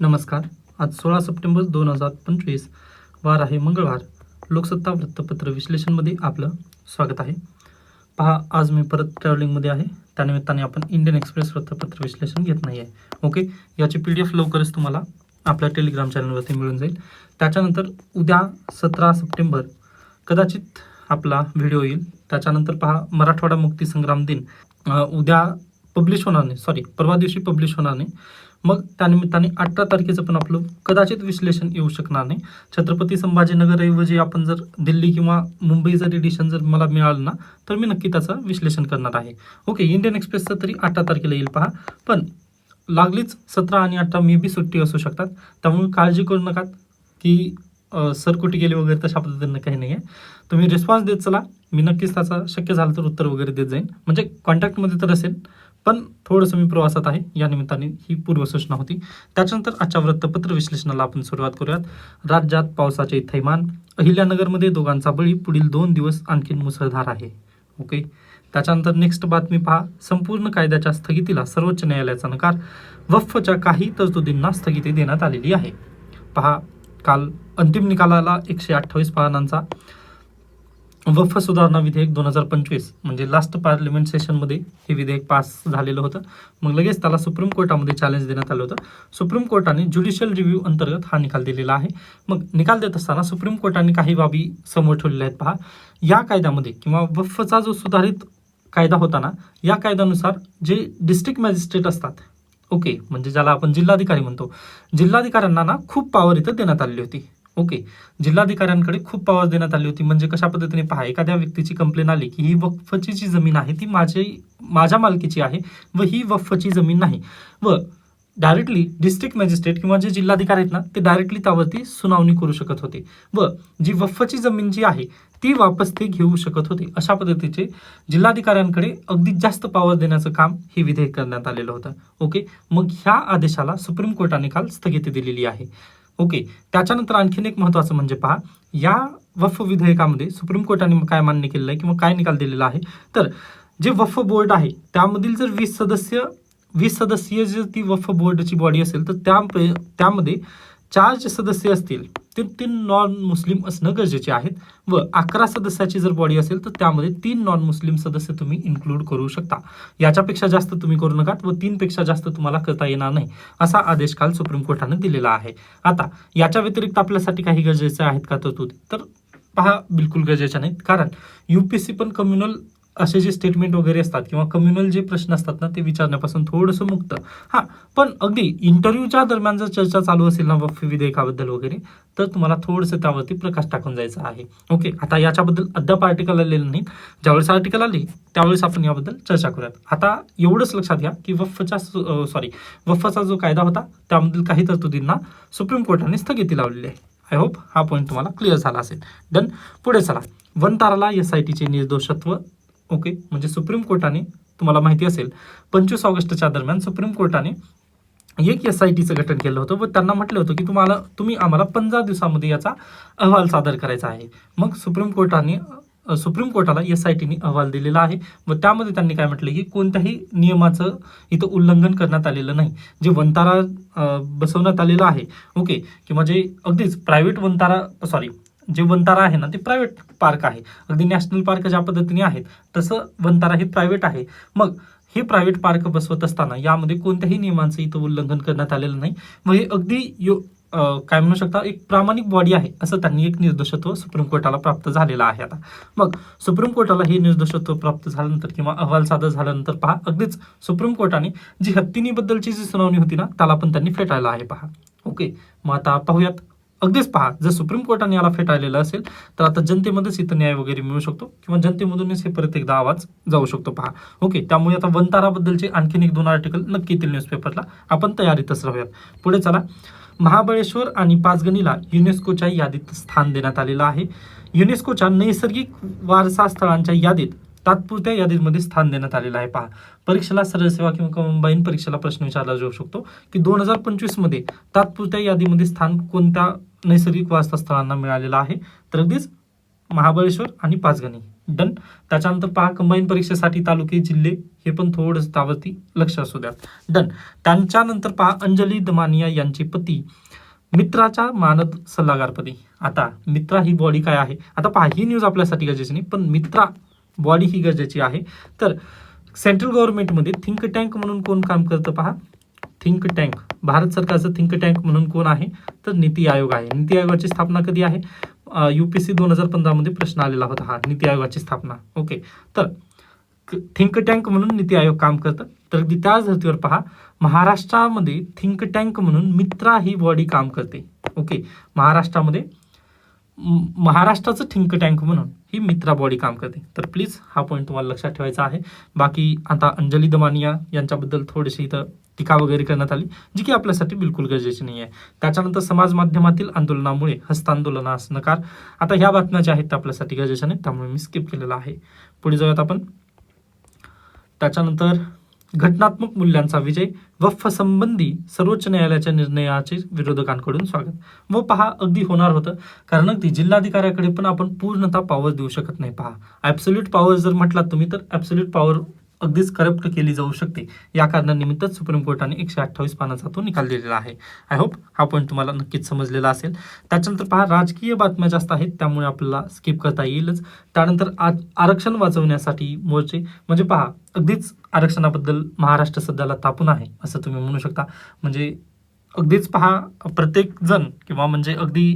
नमस्कार. आज सोळा सप्टेंबर दोन हजार पंचवीस वार आहे मंगळवार. लोकसत्ता वृत्तपत्र विश्लेषणमध्ये आपलं स्वागत आहे. पहा आज मी परत ट्रॅव्हलिंगमध्ये आहे. त्यानिमित्ताने आपण इंडियन एक्सप्रेस वृत्तपत्र विश्लेषण घेत नाही आहे. ओके? याची पी डी एफ लवकरच तुम्हाला आपल्या टेलिग्राम चॅनलवरती मिळून जाईल. त्याच्यानंतर उद्या सतरा सप्टेंबर कदाचित आपला व्हिडिओ येईल. त्याच्यानंतर पहा मराठवाडा मुक्ती संग्राम दिन. उद्या पब्लिश होणार नाही. सॉरी परवा दिवशी पब्लिश होणार नाही. मग त्यानिमित्ताने अठरा तारखेचं पण आपलं कदाचित विश्लेषण येऊ शकणार नाही. छत्रपती संभाजीनगरऐवजी आपण जर दिल्ली किंवा मुंबई जर एडिशन जर मला मिळालं ना तर मी नक्की त्याचं विश्लेषण करणार आहे. ओके इंडियन एक्सप्रेसचं तरी अठरा तारखेला येईल पहा. पण लागलीच सतरा आणि अठरा मे बी सुट्टी असू शकतात. त्यामुळे काळजी करू नका की सर कुठे गेले वगैरे तशा पद्धतीनं काही नाही आहे तुम्ही रिस्पॉन्स देत चला. मी नक्कीच त्याचा शक्य झालं तर उत्तर वगैरे देत जाईन. म्हणजे कॉन्टॅक्टमध्ये तर असेल. पण थोडंसं मी प्रवासात आहे. या निमित्ताने ही पूर्वसूचना होती. त्याच्यानंतर आजच्या वृत्तपत्र विश्लेषणाला आपण सुरुवात करूयात. राज्यात पावसाचे थैमान. अहिल्यानगरमध्ये दोघांचा बळी. पुढील दोन दिवस आणखीन मुसळधार आहे. ओके? त्याच्यानंतर नेक्स्ट बातमी पहा. संपूर्ण कायद्याच्या स्थगितीला सर्वोच्च न्यायालयाचा नकार. वफच्या काही तरतुदींना स्थगिती देण्यात आलेली आहे. पहा. काल अंतिम निकालाला एकशे अठ्ठावीस पानांचा. वफ सुधारणा विधेयक दोन हजार पंचवीस म्हणजे लास्ट पार्लिमेंट सेशनमध्ये हे विधेयक पास झालेलं होतं. मग लगेच त्याला सुप्रीम कोर्टामध्ये चॅलेंज देण्यात आलं होतं. सुप्रीम कोर्टाने ज्युडिशियल रिव्ह्यू अंतर्गत हा निकाल दिलेला आहे. मग निकाल देत असताना सुप्रीम कोर्टाने काही बाबी समोर ठेवलेल्या आहेत पहा. या कायद्यामध्ये किंवा वफचा जो सुधारित कायदा होता ना या कायद्यानुसार जे डिस्ट्रिक्ट मॅजिस्ट्रेट असतात ओके म्हणजे ज्याला आपण जिल्हाधिकारी म्हणतो जिल्हाधिकाऱ्यांना ना खूप पॉवर इथं देण्यात आलेली होती. ओके. जिल्हाधिकाऱ्यांकडे खूप पावर देण्यात आली होती. म्हणजे कशा पद्धतीने पहा एखाद्या व्यक्तीची कंप्लेन आली की ही वक्फची जी जमीन आहे ती माझी माझ्या मालकीची आहे व ही वक्फची जमीन नाही. व डायरेक्टली डिस्ट्रिक्ट मॅजिस्ट्रेट किंवा जे जिल्हाधिकारी आहेत ना ते डायरेक्टली त्यावरती सुनावणी करू शकत होते. व जी वफ्फची जमीन जी आहे ती वापस ते घेऊ शकत होते. अशा पद्धतीचे जिल्हाधिकाऱ्यांकडे अगदी जास्त पॉवर देण्याचं काम हे विधेयक करण्यात आलेलं होतं. ओके. मग ह्या आदेशाला सुप्रीम कोर्टाने काल स्थगिती दिलेली आहे. ओके. त्याच्यानंतर आणखीन एक महत्त्वाचं म्हणजे पहा या वफ विधेयकामध्ये सुप्रीम कोर्टाने काय मान्य केलेलं आहे किंवा काय निकाल दिलेला आहे? तर जे वफ बोर्ड आहे त्यामधील जर वीस सदस्य वीस सदस्यीय जर ती वफ बोर्डची बॉडी असेल तर त्या त्यामध्ये चार जे सदस्य असतील ते तीन नॉन मुस्लिम असणं गरजेचे आहेत. व अकरा सदस्याची जर बॉडी असेल तर त्यामध्ये तीन नॉन मुस्लिम सदस्य तुम्ही इन्क्लूड करू शकता. याच्यापेक्षा जास्त तुम्ही करू नका व तीनपेक्षा जास्त तुम्हाला करता येणार नाही असा आदेश काल सुप्रीम कोर्टाने दिलेला आहे. आता याच्या व्यतिरिक्त आपल्यासाठी काही गरजेचे आहेत का तरतुदी? तर पहा बिलकुल गरजेच्या नाहीत. कारण युपीएससी पण कम्युनल असे जे स्टेटमेंट वगैरे असतात किंवा कम्युनल जे प्रश्न असतात ना ते विचारण्यापासून थोडंसं मुक्त. हां पण अगदी इंटरव्ह्यूच्या दरम्यान जर चर्चा चालू असेल ना वक्फ विधेयकाबद्दल वगैरे तर तुम्हाला थोडंसं त्यावरती प्रकाश टाकून जायचा आहे. ओके आता याच्याबद्दल अद्याप आर्टिकल आलेलं नाही ज्यावेळेस आर्टिकल आली त्यावेळेस आपण याबद्दल चर्चा करूयात. आता एवढंच लक्षात घ्या की वफचा सॉरी वफचा जो कायदा होता त्यामधील काही तरतुदींना सुप्रीम कोर्टाने स्थगिती लावलेली आहे. आय होप हा पॉईंट तुम्हाला क्लिअर झाला असेल. डन पुढे चला. वनताराला एस आय टीचे निर्दोषत्व ओके म्हणजे सुप्रीम कोर्टाने तुम्हाला माहिती असेल पंचवीस ऑगस्टच्या दरम्यान सुप्रीम कोर्टाने एक एस आय टीचं गठन केलं होतं व त्यांना म्हटलं होतं की तुम्हाला तुम्ही आम्हाला पंधरा दिवसामध्ये याचा अहवाल सादर करायचा आहे. मग सुप्रीम कोर्टाने सुप्रीम कोर्टाला एस आय टीने अहवाल दिलेला आहे व त्यामध्ये त्यांनी काय म्हटलं की कोणत्याही नियमाचं इथं उल्लंघन करण्यात आलेलं नाही. जे वंतारा बसवण्यात आलेलं आहे ओके किंवा जे अगदीच प्रायव्हेट वंतारा सॉरी जे वंतारा आहे ना ते प्रायव्हेट पार्क आहे. अगदी नॅशनल पार्क ज्या पद्धतीने आहेत तसं वंतारा हे प्रायव्हेट आहे. मग हे प्रायव्हेट पार्क बसवत असताना यामध्ये कोणत्याही नियमांचं इथं उल्लंघन करण्यात आलेलं नाही. मग हे अगदी यो काय म्हणू शकता एक प्रामाणिक बॉडी आहे असं त्यांनी एक निर्दोषत्व सुप्रीम कोर्टाला प्राप्त झालेलं आहे आता. मग सुप्रीम कोर्टाला हे निर्दोषत्व प्राप्त झाल्यानंतर किंवा अहवाल सादर झाल्यानंतर पहा अगदीच सुप्रीम कोर्टाने जी हत्तीनीबद्दलची जी सुनावणी होती ना त्याला पण त्यांनी फेटाळलं आहे पहा. ओके मग आता पाहूयात अगदीच पहा जर सुप्रीम कोर्टाने याला फेटाळलेलं असेल तर आता जनतेमध्येच इथं न्याय वगैरे मिळू शकतो किंवा जनतेमधूनच हे परत एकदा आवाज जाऊ शकतो पहा. ओके त्यामुळे आता वनताराबद्दलचे आणखीन एक दोन आर्टिकल नक्की येतील न्यूजपेपरला आपण तयारीतच राहूयात. पुढे चला. महाबळेश्वर आणि पाचगणीला युनेस्कोच्या यादीत स्थान देण्यात आलेलं आहे. युनेस्कोच्या नैसर्गिक वारसा स्थळांच्या यादीत तात्पुरत्या यादीमध्ये स्थान देण्यात आलेलं आहे पहा. परीक्षेला सरळ सेवा किंवा कंबाईन परीक्षेला प्रश्न विचारला जाऊ शकतो की दोन हजार पंचवीसमध्ये तात्पुरत्या यादीमध्ये स्थान कोणत्या नैसर्गिक वासस्थळांना स्थळांना मिळालेलं आहे. तर अगदीच महाबळेश्वर आणि पाचगणी. डन. त्याच्यानंतर पहा कंबाईन परीक्षेसाठी तालुके जिल्हे हे पण थोडंसं त्यावरती लक्ष असू द्या डन. त्यांच्यानंतर पहा अंजली दमानिया यांचे पती मित्राच्या मानद सल्लागारपदी आता मित्रा ही बॉडी काय आहे? आता पहा ही न्यूज आपल्यासाठी गरजेची नाही पण मित्रा बॉडी ही गरजेची आहे. तर सेंट्रल गव्हर्नमेंटमध्ये थिंक टँक म्हणून कोण काम करतं पहा? थिंक टँक भारत सरकारचं थिंक टँक म्हणून कोण आहे? तर नीती आयोग आहे. नीती आयोगाची स्थापना कधी आहे? यू पी सी दोन हजार पंधरामध्ये प्रश्न आलेला होता हा नीती आयोगाची स्थापना. ओके तर थिंक टँक म्हणून नीती आयोग काम करतं. तर त्याच धर्तीवर पहा महाराष्ट्रामध्ये थिंक टँक म्हणून मित्रा ही बॉडी काम करते. ओके महाराष्ट्रामध्ये महाराष्ट्राचं थिंक टँक म्हणून ही मित्रा बॉडी काम करते. तर प्लीज हा पॉईंट तुम्हाला लक्षात ठेवायचा आहे. बाकी आता अंजली दमानिया यांच्याबद्दल थोडीशी इथं टीका वगैरे करण्यात आली जी की आपल्यासाठी बिलकुल गरजेची नाही आहे त्याच्यानंतर समाज माध्यमातील आंदोलनामुळे हस्तांदोलनास नकार आता ह्या बातम्या ज्या आहेत त्या आपल्यासाठी गरजेच्या नाहीत त्यामुळे मी स्किप केलेला आहे. पुढे जाऊयात आपण. त्याच्यानंतर घटनात्मक मूल्यांचा विजय वफ संबंधी सर्वोच्च न्यायालयाच्या निर्णयाचे विरोधकांकडून स्वागत. व पहा अगदी होणार होतं कारण अगदी जिल्हाधिकाऱ्याकडे पण आपण पूर्णतः पॉवर देऊ शकत नाही. पहा ॲब्सोल्यूट पॉवर जर म्हटलात तुम्ही तर ॲब्सोल्यूट पॉवर अगदीच करप्ट केली जाऊ शकते. या कारणानिमित्तच सुप्रीम कोर्टाने एकशे अठ्ठावीस पानाचा तो निकाल दिलेला आहे. आय होप हा पॉईंट तुम्हाला नक्कीच समजलेला असेल. त्याच्यानंतर पहा राजकीय बातम्या जास्त आहेत त्यामुळे आपल्याला स्किप करता येईलच. त्यानंतर आज आरक्षण वाचवण्यासाठी मोर्चे म्हणजे पहा अगदीच आरक्षणाबद्दल महाराष्ट्र सध्याला तापून आहे असं तुम्ही म्हणू शकता. म्हणजे अगदीच पहा प्रत्येक जण किंवा म्हणजे अगदी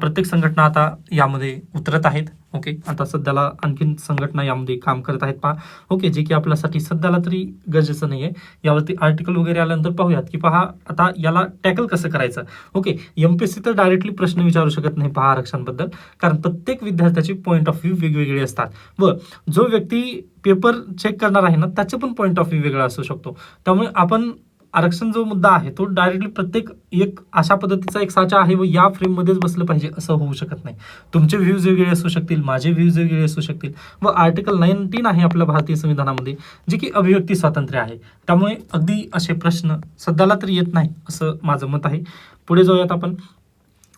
प्रत्येक संघटना आता यामध्ये उतरत आहेत ओके? आता सध्याला आणखीन संघटना यामध्ये काम करत आहेत पहा. ओके जे की आपल्यासाठी सध्याला तरी गरजेचं नाही आहे यावरती आर्टिकल वगैरे आल्यानंतर पाहूयात की पहा आता याला टॅकल कसं करायचं? Okay M P S C तर डायरेक्टली प्रश्न विचारू शकत नाही पहा आरक्षणाबद्दल कारण प्रत्येक विद्यार्थ्याची पॉईंट ऑफ व्ह्यू वेगवेगळे असतात. व जो व्यक्ती पेपर चेक करणार आहे ना त्याचे पण पॉईंट ऑफ व्ह्यू वेगळा असू शकतो. त्यामुळे आपण आरक्षण जो मुद्दा आहे तो डायरेक्टली प्रत्येक एक अशा पद्धतीचा एक साचा आहे व या फ्रेममध्येच बसलं पाहिजे असं होऊ शकत नाही. तुमचे व्ह्यूज वेगळे असू शकतील माझे व्ह्यूज वेगळे असू शकतील. व आर्टिकल नाईन्टीन आहे आपल्या भारतीय संविधानामध्ये जे की अभिव्यक्ती स्वातंत्र्य आहे. त्यामुळे अगदी असे प्रश्न सध्याला तरी येत नाही असं माझं मत आहे. पुढे जाऊयात आपण.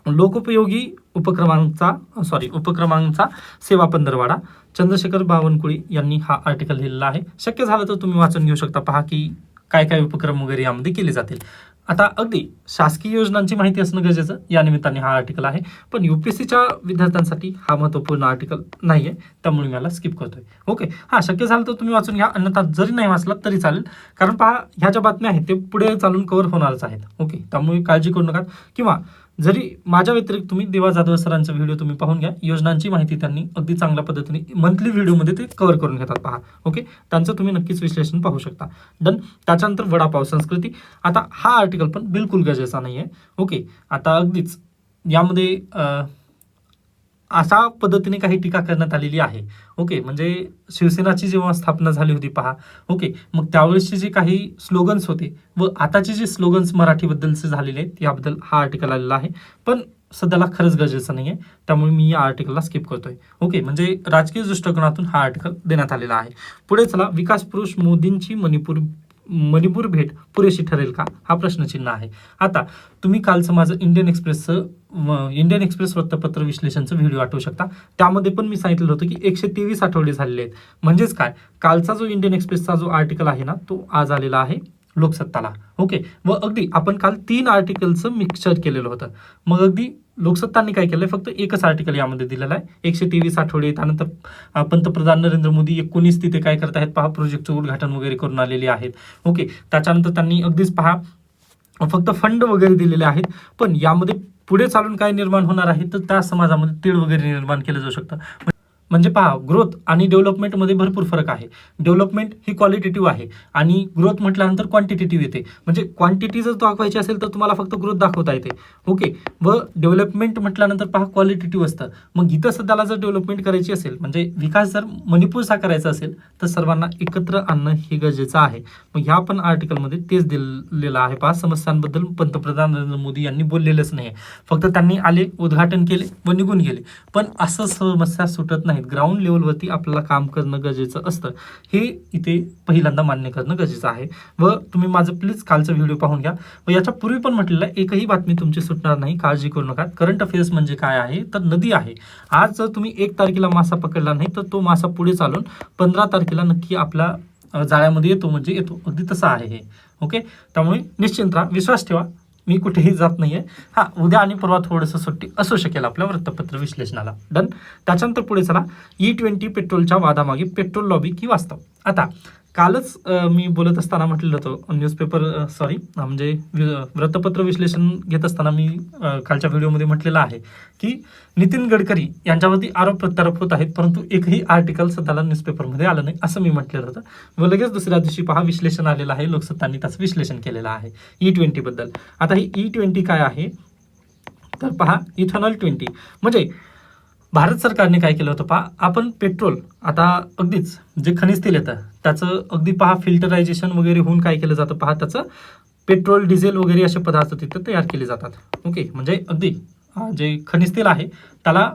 लोकोपयोगी उपक्रमांचा सॉरी उपक्रमांचा सेवा पंधरवाडा चंद्रशेखर बावनकुळी यांनी हा आर्टिकल लिहिलेला आहे. शक्य झालं तर तुम्ही वाचून घेऊ शकता. पहा की काय काय उपक्रम वगैरे यामध्ये केले जातील. आता अगदी शासकीय योजनांची माहिती असणं गरजेचं या निमित्ताने हा आर्टिकल आहे. पण यू पी एस सीच्या विद्यार्थ्यांसाठी हा महत्त्वपूर्ण आर्टिकल नाही आहे त्यामुळे मी याला स्किप करतोय. ओके हां शक्य झालं तर तुम्ही वाचून घ्या अन्यथा जरी नाही वाचला तरी चालेल. कारण पहा ह्या ज्या बातम्या आहेत ते पुढे चालून कव्हर होणारच आहेत. ओके त्यामुळे काळजी करू नका. किंवा जरी माझ्या व्यतिरिक्त तुम्ही देवा जाधव सरांचा व्हिडिओ तुम्ही पाहून घ्या. योजनांची माहिती त्यांनी अगदी चांगल्या पद्धतीने मंथली व्हिडिओमध्ये ते कव्हर करून घेतात पहा. ओके त्यांचं तुम्ही नक्कीच विश्लेषण पाहू शकता. डन त्याच्यानंतर वडापाव संस्कृती. आता हा आर्टिकल पण बिलकुल गरजेचा नाही आहे ओके आता अगदीच यामध्ये अशा पद्धतीने काही टीका करण्यात आलेली आहे. ओके म्हणजे शिवसेनाची जेव्हा स्थापना झाली होती पहा. ओके मग त्यावेळेसचे जे काही स्लोगन्स होते व आताचे जे स्लोगन्स मराठीबद्दलचे झालेले आहेत याबद्दल हा आर्टिकल आलेला आहे. पण सध्याला खरंच गरजेचं नाही आहे त्यामुळे मी या आर्टिकलला स्किप करतोय. ओके म्हणजे राजकीय दृष्टिकोनातून हा आर्टिकल देण्यात आलेला आहे. पुढे चला विकास पुरुष मोदींची मणिपूर मणिपूर भेट पुरेशी ठरेल का? हा प्रश्नचिन्ह आहे. आता तुम्ही कालचं माझं इंडियन एक्सप्रेसचं व- इंडियन एक्सप्रेस वृत्तपत्र विश्लेषणचं व्हिडिओ आठवू शकता. त्यामध्ये पण मी सांगितलं होतं की एकशे तेवीस आठवडे झालेले आहेत. म्हणजेच काय? कालचा जो इंडियन एक्सप्रेसचा जो आर्टिकल आहे ना तो आज आलेला आहे. लोकसत्ताला. ओके व अगदी आपण काल तीन आर्टिकलचं मिक्सचर केलेलं होतं. मग अगदी लोकसत्तांनी काय केलंय? फक्त एकच आर्टिकल यामध्ये दिलेलं आहे. एकशे तेवीस आठवडे त्यानंतर पंतप्रधान नरेंद्र मोदी एकोणीस तिथे काय करत आहेत? पहा प्रोजेक्टचं उद्घाटन वगैरे करून आलेले आहेत. ओके त्याच्यानंतर त्यांनी अगदीच पहा फक्त फंड वगैरे दिलेले आहेत. पण यामध्ये पुढे चालून काय निर्माण होणार आहे? तर त्या समाजामध्ये तीळ वगैरे निर्माण केलं जाऊ शकतं. म्हणजे पहा ग्रोथ आणि डेव्हलपमेंटमध्ये भरपूर फरक आहे. डेव्हलपमेंट ही क्वालिटेटिव्ह आहे आणि ग्रोथ म्हटल्यानंतर क्वांटिटेटिव्ह येते. म्हणजे क्वांटिटी जर दाखवायची असेल तर तुम्हाला फक्त ग्रोथ दाखवता येते. ओके व डेव्हलपमेंट म्हटल्यानंतर पहा क्वालिटेटिव्ह असतं. मग इथं सध्याला जर डेव्हलपमेंट करायची असेल म्हणजे विकास जर मणिपूरचा करायचा असेल तर सर्वांना एकत्र आणणं हे गरजेचं आहे. मग ह्या पण आर्टिकलमध्ये तेच दिलेलं आहे पहा समस्यांबद्दल पंतप्रधान नरेंद्र मोदी यांनी बोललेलंच नाही फक्त त्यांनी आले उद्घाटन केले व निघून गेले. पण असं समस्या सुटत नाही. आहेत. ग्राउंड लेवलवरती आपल्याला काम करणं गरजेचं असतं. हे इथे पहिल्यांदा मान्य करणं गरजेचं आहे. व तुम्ही माझं प्लीज कालचा व्हिडिओ पाहून घ्या. व याच्या पूर्वी पण म्हटलेलं एकही बातमी तुमची सुटणार नाही. काळजी करू नका. करंट अफेअर्स म्हणजे काय आहे? तर नदी आहे. आज जर तुम्ही एक तारखेला मासा पकडला नाही तर तो मासा पुढे चालून पंधरा तारखेला नक्की आपल्या जाळ्यामध्ये येतो म्हणजे येतो. अगदी तसं आहे हे. ओके? त्यामुळे निश्चिंत राहा. विश्वास ठेवा. मी कुठेही जात नाहीये. हा उद्या आणि परवा थोडंसं सुट्टी असू शकेल आपल्या वृत्तपत्र विश्लेषणाला. डन? त्याच्यानंतर पुढे चला. E ई ट्वेंटी पेट्रोलच्या वादामागे पेट्रोल लॉबी की वास्तव? आता कालच मी बोलत असताना म्हटलेलं होतं न्यूजपेपर सॉरी म्हणजे वृत्तपत्र विश्लेषण घेत असताना मी कालच्या व्हिडिओमध्ये म्हटलेलं आहे की नितीन गडकरी यांच्यावरती आरोप प्रत्यारोप होत आहेत परंतु एकही आर्टिकल सध्याला न्यूजपेपरमध्ये आलं नाही असं मी म्हटलेलं होतं. व लगेच दुसऱ्या दिवशी पहा विश्लेषण आलेलं आहे लोकसत्तांनी त्याचं विश्लेषण केलेलं आहे e ई ट्वेंटीबद्दल आता ही e ई ट्वेंटी काय आहे? तर पहा इथेनॉल ट्वेंटी म्हणजे भारत सरकारने काय केलं होतं पहा आपण पेट्रोल आता अगदीच जे खनिज तेल येतं त्याचं अगदी पहा फिल्टरायझेशन वगैरे होऊन काय केलं जातं पहा त्याचं पेट्रोल डिझेल वगैरे असे पदार्थ तिथं तयार केले जातात. ओके म्हणजे अगदी जे खनिज तेल आहे त्याला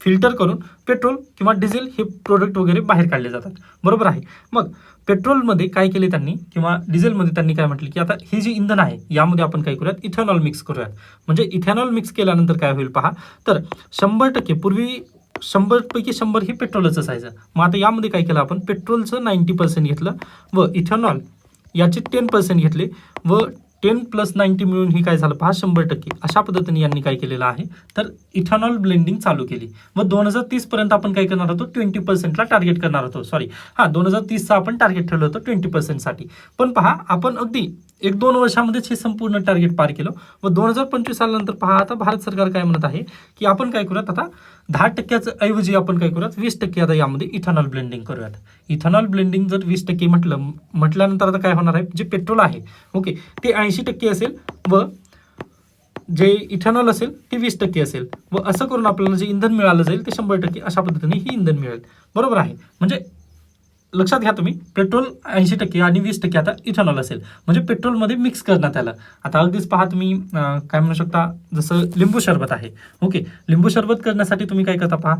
फिल्टर करून पेट्रोल किंवा डिझेल हे प्रोडक्ट वगैरे बाहेर काढले जातात. बरोबर आहे. मग पेट्रोलमध्ये काय केले त्यांनी किंवा डिझेलमध्ये त्यांनी काय म्हटलं की आता हे जी इंधन आहे यामध्ये आपण काय करूयात? इथेनॉल मिक्स करूयात. म्हणजे इथेनॉल मिक्स केल्यानंतर काय होईल पहा? तर शंभर टक्के पूर्वी शंभर पैकी शंभर हे पेट्रोलच असायचं. मग आता यामध्ये काय केलं आपण? पेट्रोलचं नाईन्टी पर्सेंट घेतलं व इथेनॉल याचे टेन पर्सेंट घेतले व टेन प्लस नाईन्टी मिळून ही काय झालं? पहा शंभर टक्के. अशा पद्धतीने यांनी काय केलेलं आहे? तर इथेनॉल ब्लेंडिंग चालू केली. व दोन हजार तीस पर्यंत आपण काय करणार होतो? ट्वेंटी पर्सेंटला टार्गेट करणार होतो. सॉरी हा दोन हजार तीसचा आपण टार्गेट ठेवलं होतं ट्वेंटी पर्सेंटसाठी. पण पहा आपण अगदी एक दोन वर्षामध्येच हे संपूर्ण टार्गेट पार केलं. व दोन हजार पंचवीस सालानंतर पहा आता भारत सरकार काय म्हणत आहे की आपण काय करूयात आता दहा टक्क्याचं ऐवजी आपण काय करूयात वीस टक्के आता यामध्ये इथेनॉल ब्लेंडिंग करूयात. इथेनॉल ब्लेंडिंग जर वीस टक्के म्हटलं म्हटल्यानंतर आता काय होणार आहे जे पेट्रोल आहे ओके ते ऐंशी टक्के असेल व जे इथेनॉल असेल ते वीस टक्के असेल. व असं करून आपल्याला जे इंधन मिळालं जाईल ते शंभर टक्के अशा पद्धतीने ही इंधन मिळेल. बरोबर आहे? म्हणजे लक्षात घ्या तुम्ही पेट्रोल ऐंशी टक्के आणि वीस टक्के आता इथेनॉल असेल. म्हणजे पेट्रोलमध्ये मिक्स करण्यात आलं. आता अगदीच पहा तुम्ही काय म्हणू शकता जसं लिंबू सरबत आहे. ओके लिंबू सरबत करण्यासाठी तुम्ही काय करता पहा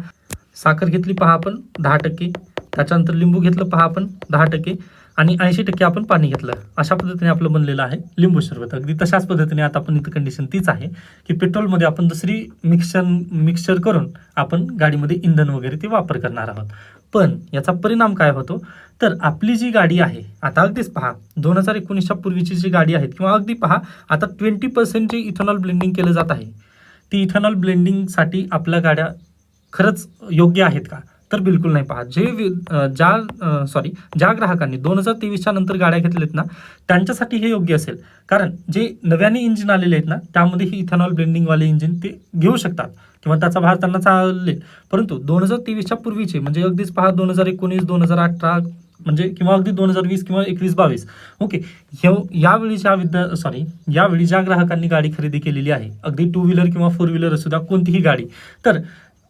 साखर घेतली पहा आपण दहा टक्के. त्याच्यानंतर लिंबू घेतलं पहा आपण दहा टक्के. आणि ऐंशी टक्के आपण पाणी घेतलं. अशा पद्धतीने आपलं बनलेलं आहे लिंबू सरबत अगदी तशाच पद्धतीने आता आपण इथं कंडिशन तीच आहे की पेट्रोलमध्ये आपण दुसरी मिक्सर मिक्सचर करून आपण गाडीमध्ये इंधन वगैरे ते वापर करणार आहोत. पण याचा परिणाम काय होतो? तर आपली जी गाडी आहे आता अगदीच पहा दोन हजार एकोणीसच्या पूर्वीची जी गाडी आहेत किंवा अगदी पहा आता ट्वेंटी पर्सेंट जे इथेनॉल ब्लेंडिंग केलं जात आहे ती इथेनॉल ब्लेंडिंगसाठी आपल्या गाड्या खरंच योग्य आहेत का? तर बिलकुल नाही पहा. जे वि- ज्या सॉरी ज्या ग्राहकांनी दोन हजार तेवीसच्या नंतर गाड्या घेतलेत ना त्यांच्यासाठी हे योग्य असेल. कारण जे नव्याने इंजिन आलेले आहेत ना त्यामध्ये ही इथेनॉल ब्लेंडिंगवाले इंजिन ते घेऊ शकतात. किंवा त्याचा भार त्यांना चालेल. परंतु दोन हजार तेवीसच्या पूर्वीचे म्हणजे अगदीच पहा दोन हजार एकोणीस दोन हजार अठरा म्हणजे किंवा अगदी दोन हजार वीस किंवा एकवीस बावीस. ओके यावेळी ज्या विद्या सॉरी यावेळी ज्या ग्राहकांनी गाडी खरेदी केलेली आहे अगदी टू व्हीलर किंवा फोर व्हीलर असू द्या कोणतीही गाडी तर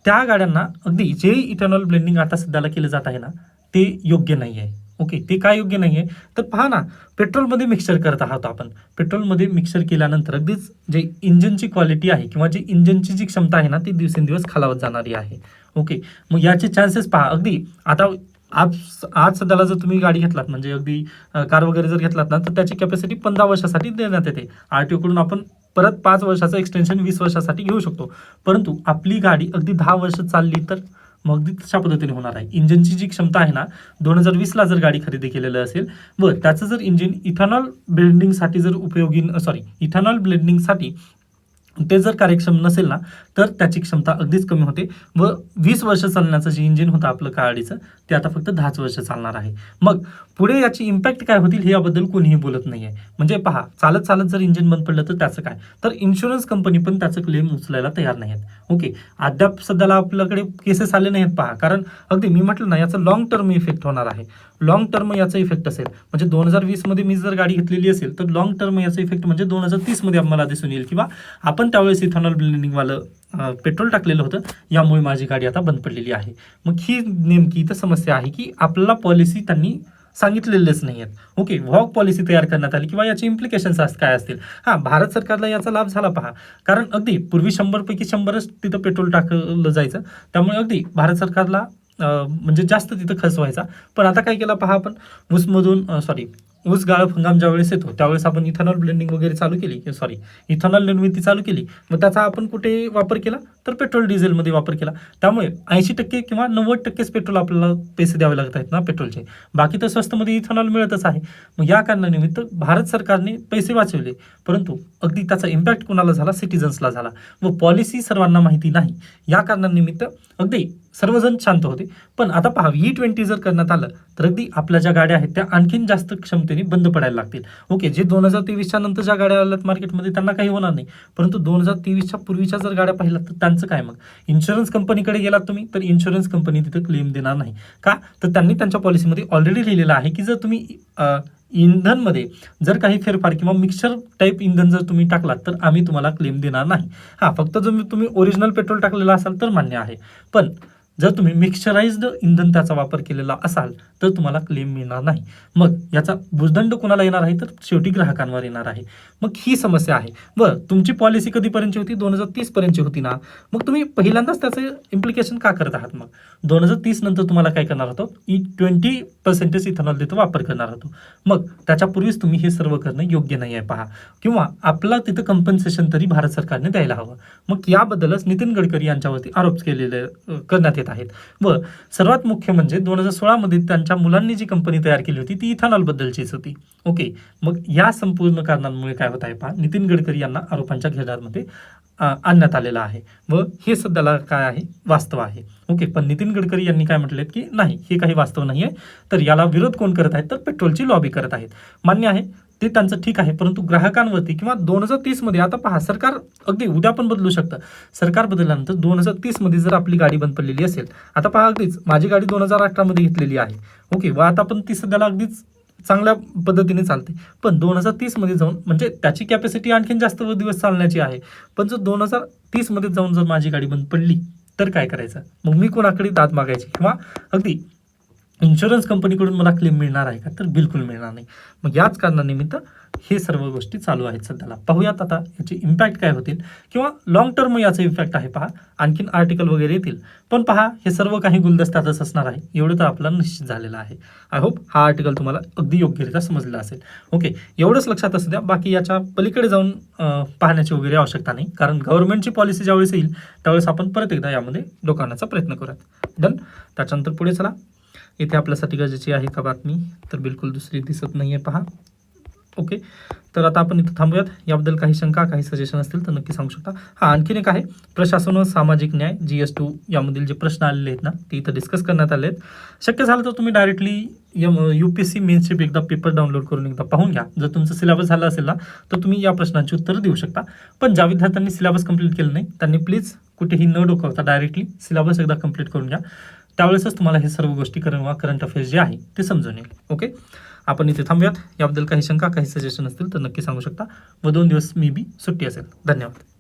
त्या गाड्यांना अगदी जे इथेनॉल ब्लेंडिंग आता सध्याला केलं जात आहे ना ते योग्य नाही आहे ओके ते काय योग्य नाही आहे तर पहा ना पेट्रोलमध्ये मिक्सर करत आहोत आपण. पेट्रोलमध्ये मिक्सर केल्यानंतर अगदीच जे इंजिनची क्वालिटी आहे किंवा जी इंजिनची जी क्षमता आहे ना ती दिवसेंदिवस खालावत जाणारी आहे. ओके मग याचे चान्सेस पहा. अगदी आता आज आज सध्याला जर तुम्ही गाडी घेतलात म्हणजे अगदी कार वगैरे जर घेतलात ना तर त्याची कॅपॅसिटी पंधरा वर्षासाठी देण्यात येते. आर टी ओकडून आपण परत पाच वर्षाचं एक्सटेन्शन वीस वर्षासाठी घेऊ शकतो. परंतु आपली गाडी अगदी दहा वर्ष चालली तर मग अगदी तशा पद्धतीने होणार आहे? इंजिनची जी क्षमता आहे ना दोन हजार वीसला जर गाडी खरेदी केलेलं असेल व त्याचं जर इंजिन इथेनॉल ब्लेंडिंगसाठी जर उपयोगी सॉरी इथेनॉल ब्लेंडिंगसाठी ते जर कार्यक्षम नसेल ना तर त्याची क्षमता अगदीच कमी होते व वीस वर्ष चालण्याचं जे इंजिन होतं आपलं काळडीचं ते आता फक्त दहाच वर्ष चालणार आहे. मग पुढे याची इम्पॅक्ट काय होतील हे याबद्दल कोणीही बोलत नाही आहे म्हणजे पहा चालत चालत जर इंजिन बंद पडलं तर त्याचं काय? तर इन्शुरन्स कंपनी पण त्याचं क्लेम उचलायला तयार नाही आहेत ओके अद्याप सध्याला आपल्याकडे केसेस आले नाहीत पहा. कारण अगदी मी म्हटलं ना याचा लॉंग टर्म इफेक्ट होणार आहे. लॉंग टर्म याचा इफेक्ट असेल. म्हणजे दोन हजार वीसमध्ये मी जर गाडी घेतलेली असेल तर लॉंग टर्म याचा इफेक्ट म्हणजे दोन हजार तीसमध्ये आम्हाला दिसून येईल. किंवा आपण पण त्यावेळेस इथेनॉल ब्लेंडिंगवालं पेट्रोल टाकलेलं होतं. यामुळे माझी गाडी आता बंद पडलेली आहे. मग ही नेमकी इथं समस्या आहे की आपल्याला पॉलिसी त्यांनी सांगितलेलेच नाही आहेत. ओके व्हॉक पॉलिसी तयार करण्यात आली किंवा याचे इम्प्लिकेशन्स काय असतील? हां भारत सरकारला याचा लाभ झाला पहा. कारण अगदी पूर्वी शंभरपैकी शंभरच तिथं पेट्रोल टाकलं जायचं. त्यामुळे अगदी भारत सरकारला म्हणजे जास्त तिथं खर्च व्हायचा. पण आता काय केलं पहा आपण? ऊसमधून सॉरी ऊस गाळप हंगाम ज्यावेळेस येतो त्यावेळेस आपण इथेनॉल ब्लेंडिंग वगैरे चालू केली. सॉरी इथेनॉल निर्मिती चालू केली. मग त्याचा आपण कुठे वापर केला? तर पेट्रोल डिझेलमध्ये वापर केला. त्यामुळे ऐंशी टक्के किंवा नव्वद टक्केच पेट्रोल आपल्याला पैसे द्यावे लागत आहेत ना पेट्रोलचे बाकी तर स्वस्तमध्ये इथेनॉल मिळतच आहे. मग या कारणानिमित्त भारत सरकारने पैसे वाचवले. परंतु अगदी त्याचा इम्पॅक्ट कोणाला झाला? सिटीजन्सला झाला. व पॉलिसी सर्वांना माहिती नाही. या कारणानिमित्त अगदी सर्वजण शांत होते. पण आता पहा व्ही ट्वेंटी जर करण्यात आलं तर अगदी आपल्या ज्या गाड्या आहेत त्या आणखीन जास्त क्षमतेने बंद पडायला लागतील. ओके जे दोन हजार तेवीसच्या नंतर ज्या गाड्या आल्यात मार्केटमध्ये त्यांना काही होणार नाही. परंतु दोन हजार तेवीसच्या पूर्वीच्या जर गाड्या पाहिल्या तर त्यांचं काय मग? इन्शुरन्स कंपनीकडे गेलात तुम्ही तर इन्शुरन्स कंपनी तिथं क्लेम देणार नाही. का? तर त्यांनी त्यांच्या पॉलिसीमध्ये ऑलरेडी लिहिलेलं आहे की जर तुम्ही इंधनमध्ये जर काही फेरफार किंवा मिक्सर टाईप इंधन जर तुम्ही टाकलात तर आम्ही तुम्हाला क्लेम देणार नाही. हां फक्त जर तुम्ही ओरिजिनल पेट्रोल टाकलेलं असाल तर मान्य आहे. पण जर तुम्ही मिक्सचराइज्ड इंधन त्याचा वापर केलेला असाल तर तुम्हाला क्लेम मिळणार नाही. मग याचा भूदंड कोणाला येणार आहे? तर शेवटी ग्राहकांवर येणार आहे. मग ही समस्या आहे. बरं तुमची पॉलिसी कधीपर्यंतची होती? दोन हजार तीसपर्यंतची होती ना? मग तुम्ही पहिल्यांदाच त्याचं इम्प्लिकेशन का करत आहात मग? दोन हजार तीस नंतर तुम्हाला काय करणार होतो? ई ट्वेंटी पर्सेंटेज इथेनॉल देतो वापर करणार होतो. मग त्याच्यापूर्वीच तुम्ही हे सर्व करणं योग्य नाही आहे पहा. किंवा आपला तिथं कंपन्सेशन तरी भारत सरकारने द्यायला हवं. मग याबद्दलच नितीन गडकरी यांच्यावरती आरोप केलेले करण्यात येत आहेत. व सर्वात मुख्य म्हणजे दोन हजार सोळामध्ये त्यांच्या मुलांनी जी कंपनी तयार केली होती ती इथानॉलबद्दलचीच होती. ओके मग या संपूर्ण कारणांमुळे काय होत आहे पहा नितीन गडकरी यांना आरोपांच्या घेरामध्ये आणण्यात आलेलं आहे. व हे सध्याला काय आहे? वास्तव आहे. ओके पण नितीन गडकरी यांनी काय म्हटलेत की नाही हे काही वास्तव नाही आहे तर याला विरोध कोण करत आहेत? तर पेट्रोलची लॉबी करत आहेत. मान्य आहे ते त्यांचं ठीक आहे. परंतु ग्राहकांवरती किंवा दोन हजार तीसमध्ये आता पहा सरकार अगदी उद्या पण बदलू शकतं. सरकार बदलल्यानंतर दोन हजार तीसमध्ये जर आपली गाडी बंद पडलेली असेल आता पहा अगदीच माझी गाडी दोन हजार अठरामध्ये घेतलेली आहे. ओके व आता पण ती सध्याला अगदीच चांगल्या पद्धतीने चालते. पण दोन हजार तीसमध्ये जाऊन म्हणजे त्याची कॅपॅसिटी आणखीन जास्त दिवस चालण्याची आहे. पण जर दोन हजार तीसमध्ये जाऊन जर माझी गाडी बंद पडली तर काय करायचं? मग मी कोणाकडे दाद मागायची? किंवा अगदी इन्शुरन्स कंपनीकडून मला क्लेम मिळणार आहे का? तर बिलकुल मिळणार नाही. मग याच कारणानिमित्त हे सर्व गोष्टी चालू आहेत सध्याला. पाहूयात आता याचे इम्पॅक्ट काय होतील किंवा लॉंग टर्म याचा इम्पॅक्ट आहे पहा. आणखीन आर्टिकल वगैरे येतील. पण पहा हे सर्व काही गुलदस्त्यातच असणार आहे. एवढं तर आपल्याला निश्चित झालेलं आहे. आय होप हा आर्टिकल तुम्हाला अगदी योग्यरित्या समजलेला असेल. ओके एवढंच लक्षात असू द्या. बाकी याच्या पलीकडे जाऊन पाहण्याची वगैरे आवश्यकता नाही. कारण गव्हर्नमेंटची पॉलिसी ज्यावेळेस येईल त्यावेळेस आपण परत एकदा यामध्ये डोकावण्याचा प्रयत्न करूयात. डन त्याच्यानंतर पुढे चला. इथे आपल्यासाठी गरजेची आहे का बातमी? तर बिलकुल दुसरी दिसत नाही आहे पहा. ओके तर आता आपण इथं थांबूयात. याबद्दल काही शंका काही सजेशन असतील तर नक्की सांगू शकता. हा आणखीन एक आहे. प्रशासन व सामाजिक न्याय जी एस टू यामधील जे प्रश्न आलेले आहेत ना ते इथं डिस्कस करण्यात आले आहेत शक्य झालं तर तुम्ही directly um U P S C मेन्सशिप एकदा पेपर डाउनलोड करून एकदा पाहून घ्या. जर तुमचं सिलेबस झालं असेल ना तर तुम्ही या प्रश्नांची उत्तरं देऊ शकता. पण ज्या विद्यार्थ्यांनी सिलेबस कंप्लीट केलं नाही त्यांनी प्लीज कुठेही न डोकवता डायरेक्टली सिलेबस एकदा कंप्लीट करून घ्या. त्यावेळेसच तुम्हाला हे सर्व गोष्टी किंवा करंट अफेअर्स जे आहे ते समजून येईल. ओके आपण इथे थांबूयात. याबद्दल काही शंका काही सजेशन असतील तर नक्की सांगू शकता. व दोन दिवस मी बी सुट्टी असेल. धन्यवाद.